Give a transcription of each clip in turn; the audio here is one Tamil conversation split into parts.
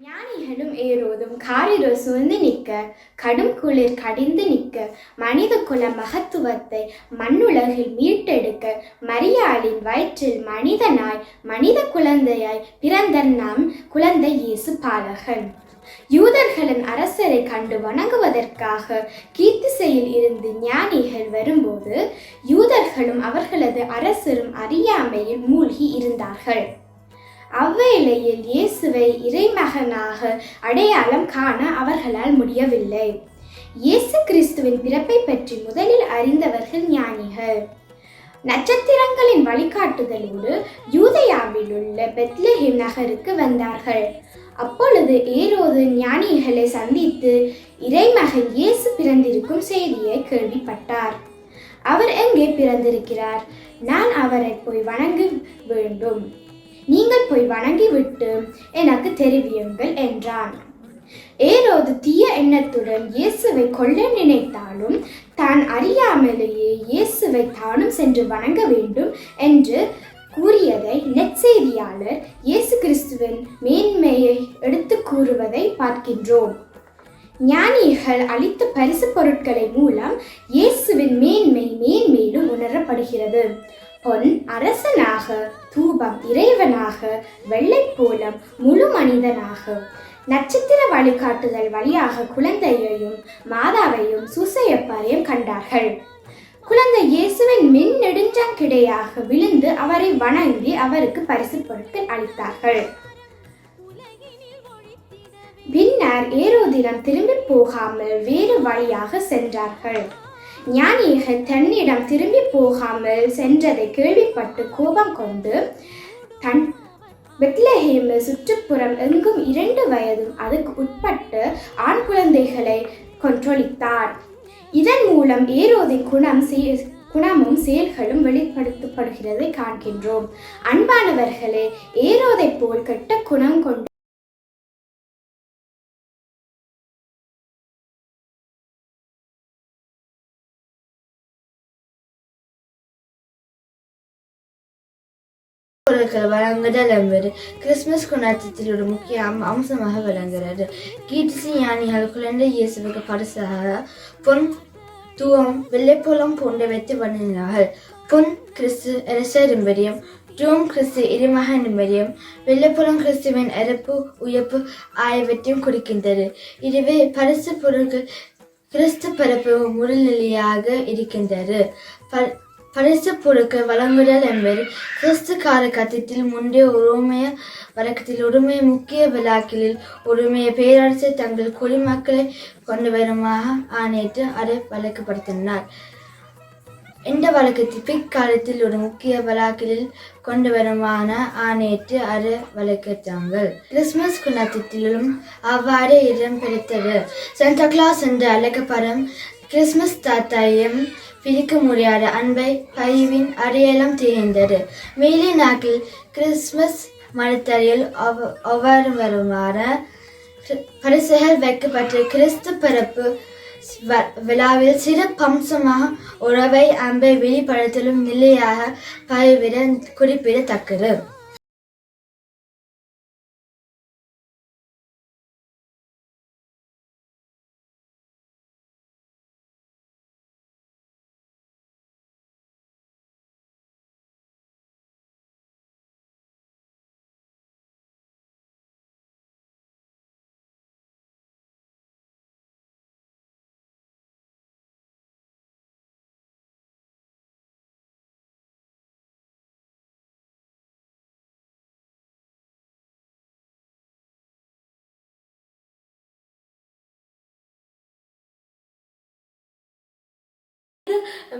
ஞானிகளும் ஏரோதும் காரிருள் சூழ்ந்து நிற்க கடும் குளிர் கடிந்து நிற்க மனித குல மகத்துவத்தை மண்ணுலகில் மீட்டெடுக்க மரியாளின் வயிற்றில் மனிதனாய் மனித குழந்தையாய் பிறந்த நம் குழந்தை இயேசு பாலகன். யூதர்களின் அரசரை கண்டு வணங்குவதற்காக கீர்த்திசையில் இருந்து ஞானிகள் வரும்போது யூதர்களும் அவர்களது அரசரும் அறியாமையில் மூழ்கி இருந்தார்கள். அவ்வேளையில் இயேசுவை இறைமகனாக அடையாளம் காண அவர்களால் முடியவில்லை. இயேசு கிறிஸ்துவின் பிறப்பை பற்றி முதலில் அறிந்தவர்கள் ஞானிகள். நட்சத்திரங்களின் வழிகாட்டுதலோடு யூதயாவில் உள்ள பெத்லஹிம் நகருக்கு வந்தார்கள். அப்பொழுது ஏரோது ஞானிகளை சந்தித்து இறைமகன் இயேசு பிறந்திருக்கும் செய்தியை கேள்விப்பட்டார். அவர் எங்கே பிறந்திருக்கிறார்? நான் அவரை போய் வணங்க வேண்டும். நீங்கள் போய் வணங்கிவிட்டு எனக்கு தெரிவியுங்கள் என்றான். ஏரோது தீய எண்ணத்துடன் இயேசுவை கொல்ல நினைத்தாலும் தான் அறியாமலேயே இயேசுவை தானும் சென்று வணங்க வேண்டும் என்று கூறியதை நெற்செய்தியாளர் இயேசு கிறிஸ்துவின் மேன்மையை எடுத்து கூறுவதை பார்க்கின்றோம். ஞானிகள் அளித்த பரிசு பொருட்களை மூலம் இயேசுவின் மேன்மை மேன்மேலும் உணரப்படுகிறது. பொன் அரசனாக தூபம் இறைவனாக வெள்ளைப்போலம் முழு மனிதனாக. நட்சத்திர வழிகாட்டுதல் வழியாக குழந்தையையும் மாதாவையும் சூசையப்பாரையும் கண்டார்கள். குழந்தை இயேசுவின் மின் நெடுஞ்சாங்கிடையாக விழுந்து அவரை வணங்கி அவருக்கு பரிசு பொருட்கள் அளித்தார்கள். பின்னர் ஏரோதினம் திரும்பி போகாமல் வேறு வழியாக சென்றார்கள். ஞானிகள் தன்னிடம் திரும்பி போகாமல் சென்றதை கேள்விப்பட்டு கோபம் கொண்டு தன் பெத்லஹேமில் சுற்றுப்புறம் எங்கும் இரண்டு வயதும் அதுக்கு உட்பட்டு ஆண் குழந்தைகளை கொன்றொழித்தார். இதன் மூலம் ஏரோதின் குணம் குணமும் செயல்களும் வெளிப்படுத்தப்படுகிறதை காண்கின்றோம். அன்பானவர்களே ஏரோதை போல் கெட்ட குணம் கொண்டு பொருட்கள் வழங்குதல் என்பது கிறிஸ்துமஸ் கொண்டாட்டத்தில் ஒரு முக்கிய அம்சமாக விளங்குகிறது. கீர்த்தி ஞானிகள் குழந்தை இயேசுவுக்கு பரிசாக பொன் தூவம் போன்ற வைத்து வழங்கினார்கள் பொன் கிறிஸ்து எரிசரும்பரியம் தூவம் கிறிஸ்து இறைமக நிம்மதியம் வெள்ளைப்புறம் கிறிஸ்துவின் இறப்பு உயர்ப்பு ஆகியவற்றையும் குறிக்கின்றது. இதுவே பரிசு பொருட்கள் கிறிஸ்து பரப்பு முழுநிலையாக இருக்கின்றது. பரிசு பொருட்கள் வழங்குதல் என்பது கிறிஸ்து காலகட்டத்தில் முந்தைய உரிமைய வழக்கத்தில் உரிமை முக்கிய விழாக்களில் உரிமைய பேரரசை தங்கள் குடிமக்களை கொண்டு வருமாக ஆணையிட்டு அதை வழக்கப்படுத்தினார். இந்த வழக்கத்தில் பிற்காலத்தில் ஒரு முக்கிய விழாக்களில் கொண்டு வருமான ஆணையிட்டு அதை வழக்கத்தாங்கள் கிறிஸ்துமஸ் கொண்டாட்டத்திலும் அவ்வாறு இடம் பிடித்தது. கிளாஸ் என்று அழைக்கப்படும் கிறிஸ்துமஸ் தாத்தாயம் பிரிக்க முடியாத அன்பை பயிவின் அடையாளம் திகழ்ந்தது. மேலே நாட்டில் கிறிஸ்துமஸ் மரத்தரையில் ஒவ்வ- ஒவ்வொரு பரிசுகள் வைக்கப்பட்ட கிறிஸ்து பிறப்பு விழாவில் விழாவில் சிறப்பம்சமாக உறவை அன்பை வெளிப்படுத்தலும் நிலையாக பயிவிட குறிப்பிடத்தக்கது.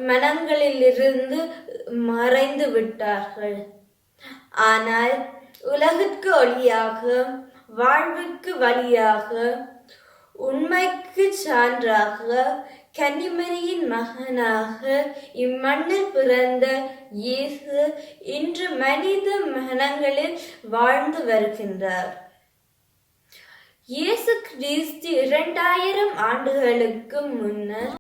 மனங்களிலிருந்து மறைந்து விட்டார்கள். ஆனால் உலகிற்கு ஒளியாக வாழ்வுக்கு வழியாக உண்மைக்கு சான்றாக கன்னிமரியின் மகனாக இம்மண்ணில் பிறந்த இயேசு இன்று மனித மனங்களில் வாழ்ந்து வருகின்றார். இயேசு கிறிஸ்து இரண்டாயிரம் ஆண்டுகளுக்கு முன்னர்